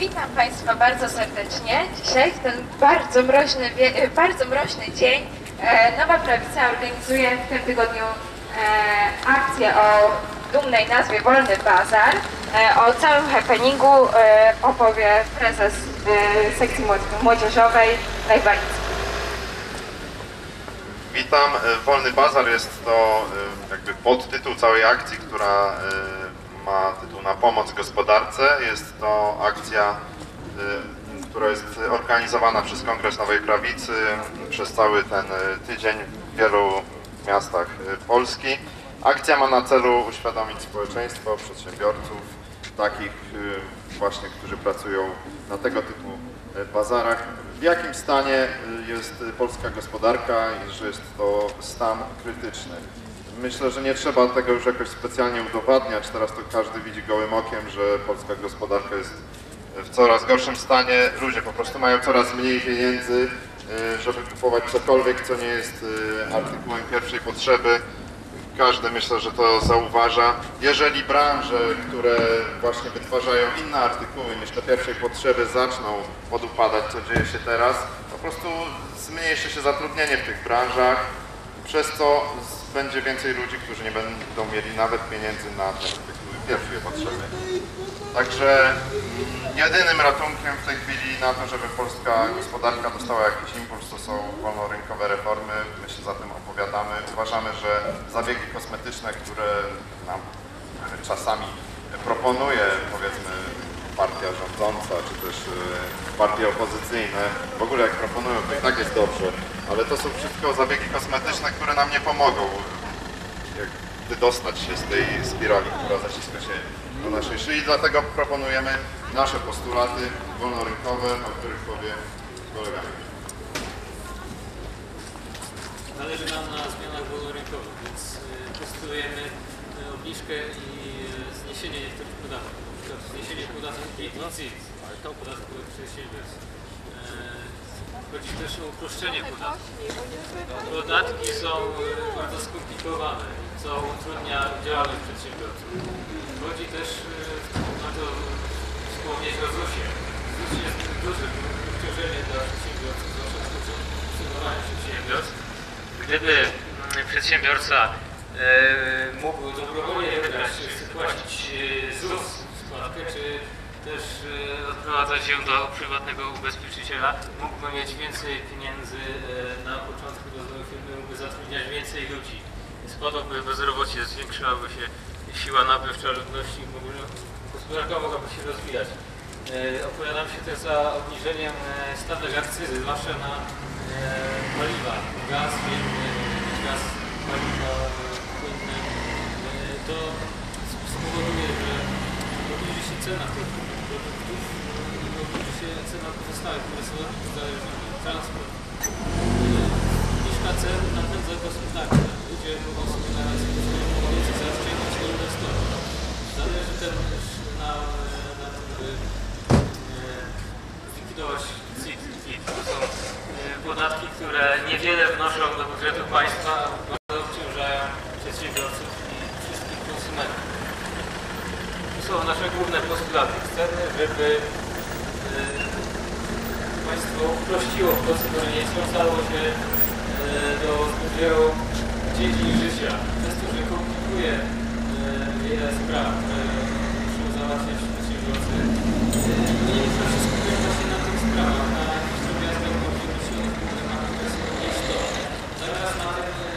Witam Państwa bardzo serdecznie. Dzisiaj, w ten bardzo mroźny, e, bardzo mroźny dzień, e, Nowa Prawica organizuje w tym tygodniu e, akcję o dumnej nazwie Wolny Bazar. O całym happeningu opowie prezes sekcji młod- młodzieżowej Lech Walicki. Witam. Wolny Bazar jest to jakby podtytuł całej akcji, która ma tytuł na pomoc gospodarce. Jest to akcja, e, która jest organizowana przez Kongres Nowej Prawicy przez cały ten e, tydzień w wielu miastach Polski. Akcja ma na celu uświadomić społeczeństwo, przedsiębiorców, takich właśnie, którzy pracują na tego typu bazarach, w jakim stanie jest polska gospodarka i że jest to stan krytyczny. Myślę, że nie trzeba tego już jakoś specjalnie udowadniać. Teraz to każdy widzi gołym okiem, że polska gospodarka jest w coraz gorszym stanie. Ludzie po prostu mają coraz mniej pieniędzy, e, żeby kupować cokolwiek, co nie jest e, artykułem pierwszej potrzeby. Każdy myślę, że to zauważa. Jeżeli branże, które właśnie wytwarzają inne artykuły niż te pierwszej potrzeby zaczną podupadać, co dzieje się teraz, po prostu zmniejszy się zatrudnienie w tych branżach, przez co będzie więcej ludzi, którzy nie będą mieli nawet pieniędzy na te artykuły pierwszej potrzeby. Także mm, jedynym ratunkiem w tej chwili na to, żeby polska gospodarka dostała jakiś impuls, to są wolnorynkowe reformy. My się za tym opowiadamy. Uważamy, że zabiegi kosmetyczne, które nam czasami proponuje, powiedzmy, partia rządząca, czy też e, partie opozycyjne, w ogóle jak proponują, to i tak jest dobrze, ale to są wszystko zabiegi kosmetyczne, które nam nie pomogą jak wydostać się z tej spirali, która zaciska się do naszej szyi. Dlatego proponujemy nasze postulaty wolnorynkowe, o których powie kolega. Zależy nam na zmianach wolnorynkowych, więc y, postulujemy obniżkę i y, zniesienie niektórych podatków. Na przykład zniesienie podatku PIT i CIT, ale to podatku od przedsiębiorstw. E, Chodzi też o uproszczenie podatków. Podatki są y, bardzo skomplikowane, co utrudnia działalność przedsiębiorców. Chodzi też y, na to wspomnieć o ZUS-ie. ZUS jest dużym obciążeniem dla przedsiębiorców, zwłaszcza w początku funkcjonowania przedsiębiorstw. Gdyby mm, przedsiębiorca mógł dobrowolnie wybrać, czy chce płacić e, ZUS składkę, czy też e, odprowadzać ją do prywatnego ubezpieczyciela, mógłby mieć więcej pieniędzy e, na początku rozwoju firmy, mógłby zatrudniać więcej ludzi. Spadłoby bezrobocie, zwiększyłaby się siła nabywcza ludności, gospodarka mogłaby się rozwijać. E, Opowiadam się też za obniżeniem e, stawek akcyzy, zwłaszcza na e, paliwa, gaz, gaz, paliwa e, płynne. E, To spowoduje, że obniży się cena tych produktów, obniży się cena pozostałych, które są uzależnione, transport. E, Obniżka cen napędza gospodarkę. Ludzie mogą sobie na razie pozwolić więcej zaoszczędzić i inwestować. Zależy też na, na tym, by e, zlikwidować CIT i PIT. To są e, podatki, które niewiele wnoszą do budżetu państwa, a bardzo obciążają przedsiębiorców i wszystkich konsumentów. To są nasze główne postulaty. Chcemy, żeby e, państwo uprościło procedurę, nie związało się e, do zbytniego dziedzin życia. Przez to, że komplikuje e, wiele spraw, które muszą załatwiać przedsiębiorcy. E, Nie muszą się skupiać właśnie na tych sprawach, na jakichś drobiazgach wymyślonych, które na które są nieistotne. Zamiast na tym, e,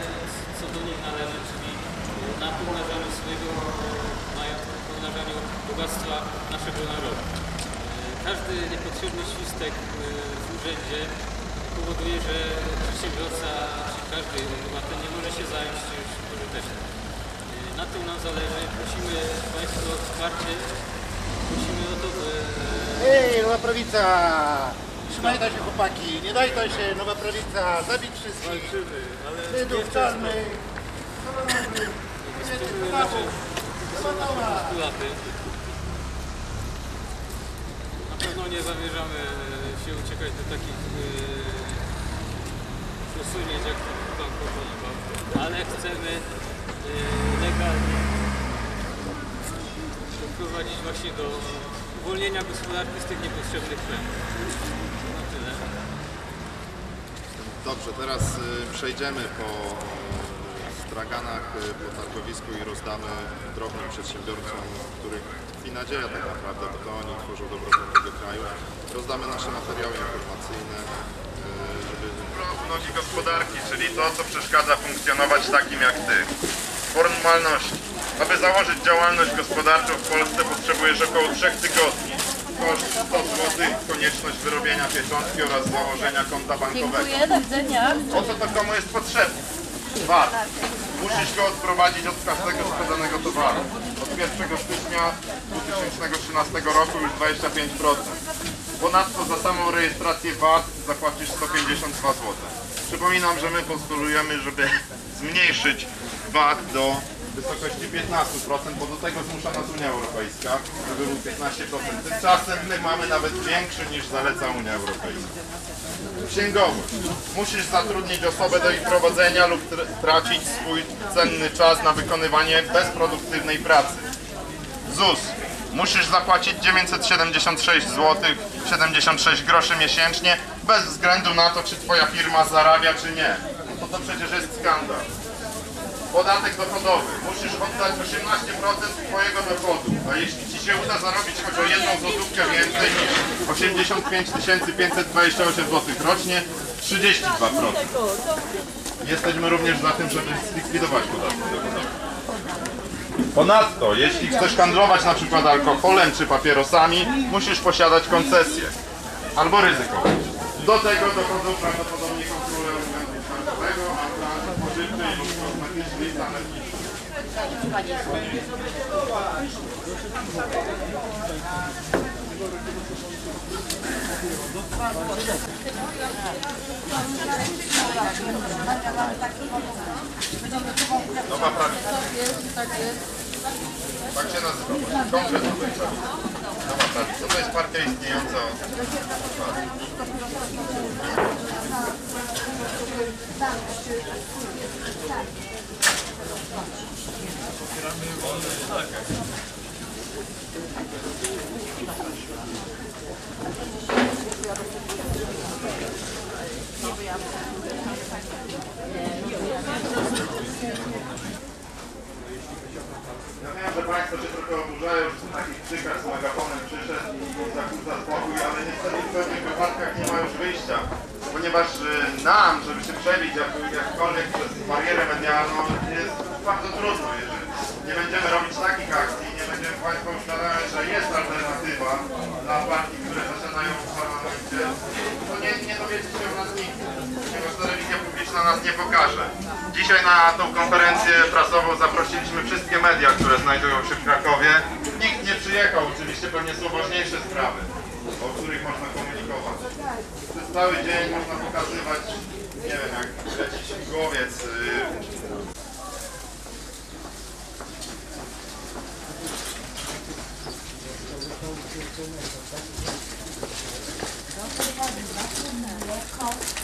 co do nich należy, czyli e, na pomnażaniu swojego e, majątku, pomnażaniu bogactwa naszego narodu. E, Każdy niepotrzebny świstek e, w urzędzie powoduje, że przedsiębiorca, czy każdy obywatel nie może się zająć czymś pożytecznym. E, Na tym nam zależy. Prosimy Państwa o wsparcie. Prosimy o to, by Ej, nowa prawica! Trzymajcie się chłopaki, nie dajcie się, nowa prawica, zabić wszystkich. Żydów, czarnych, kolorowych, kobiety, Polaków, Sabatona. postulaty. Na pewno nie zamierzamy się uciekać do takich e, przesunięć, jak Pan proponował, ale chcemy e, legalnie doprowadzić właśnie do uwolnienia gospodarki z tych niepotrzebnych premii. No tyle. Dobrze, teraz przejdziemy po straganach, po targowisku i rozdamy drobnym przedsiębiorcom, których tkwi nadzieja tak naprawdę, bo to oni tworzą dobrostan tego kraju. Rozdamy nasze materiały informacyjne, y, żeby... Nogi gospodarki, czyli to, co przeszkadza funkcjonować takim jak Ty. Formalności. Aby założyć działalność gospodarczą w Polsce potrzebujesz około 3 tygodni. Koszt 100 zł, konieczność wyrobienia pieczątki oraz założenia konta bankowego. Dziękuję, do widzenia. Po co to komu jest potrzebne? VAT. Musisz go odprowadzić od każdego sprzedanego towaru. Od 1 stycznia 2013 roku już 25%. Ponadto za samą rejestrację VAT zapłacisz 152 zł. Przypominam, że my postulujemy, żeby zmniejszyć VAT do wysokości 15%, bo do tego zmusza nas Unia Europejska, żeby był 15%. Tymczasem my mamy nawet większy niż zaleca Unia Europejska. Księgowość. Musisz zatrudnić osobę do ich prowadzenia lub tr- tracić swój cenny czas na wykonywanie bezproduktywnej pracy. ZUS. Musisz zapłacić 976 zł 76 groszy miesięcznie bez względu na to, czy twoja firma zarabia, czy nie. To to przecież jest skandal. Podatek dochodowy. Musisz oddać 18% twojego dochodu. A jeśli ci się uda zarobić choć o jedną złotówkę więcej niż 85 528 zł rocznie, 32%. Jesteśmy również za tym, żeby zlikwidować podatek dochodowy. Ponadto, jeśli chcesz handlować na przykład alkoholem czy papierosami, musisz posiadać koncesję albo ryzykować. Do tego dochodzą prawdopodobnie sanepidów. Nowa prawica. Tak się nazywa. Kongres Nowej Prawicy. Nowa prawica. To jest partia istniejąca od Ja wiem, że Państwo się trochę oburzają, że są takich przykaz z megafonem przyszedł i zakłóca spokój, ale niestety w pewnych wypadkach nie ma już wyjścia. Ponieważ y, nam, żeby się przebić jak- jakkolwiek przez barierę medialną jest bardzo trudno. Jeżeli nie będziemy robić takich akcji, nie będziemy Państwu uświadamiać, że jest alternatywa dla partii, które zasiadają w parlamencie, to nie, nie dowiecie się o nas nigdy, ponieważ telewizja publiczna nas nie pokaże. Dzisiaj na tą konferencję prasową zaprosiliśmy wszystkie media, które znajdują się w Krakowie. Nikt nie przyjechał, oczywiście pewnie są ważniejsze sprawy, o których można komunikować. Przez cały dzień można pokazywać, nie wiem, jak leci śmigłowiec, Thank you.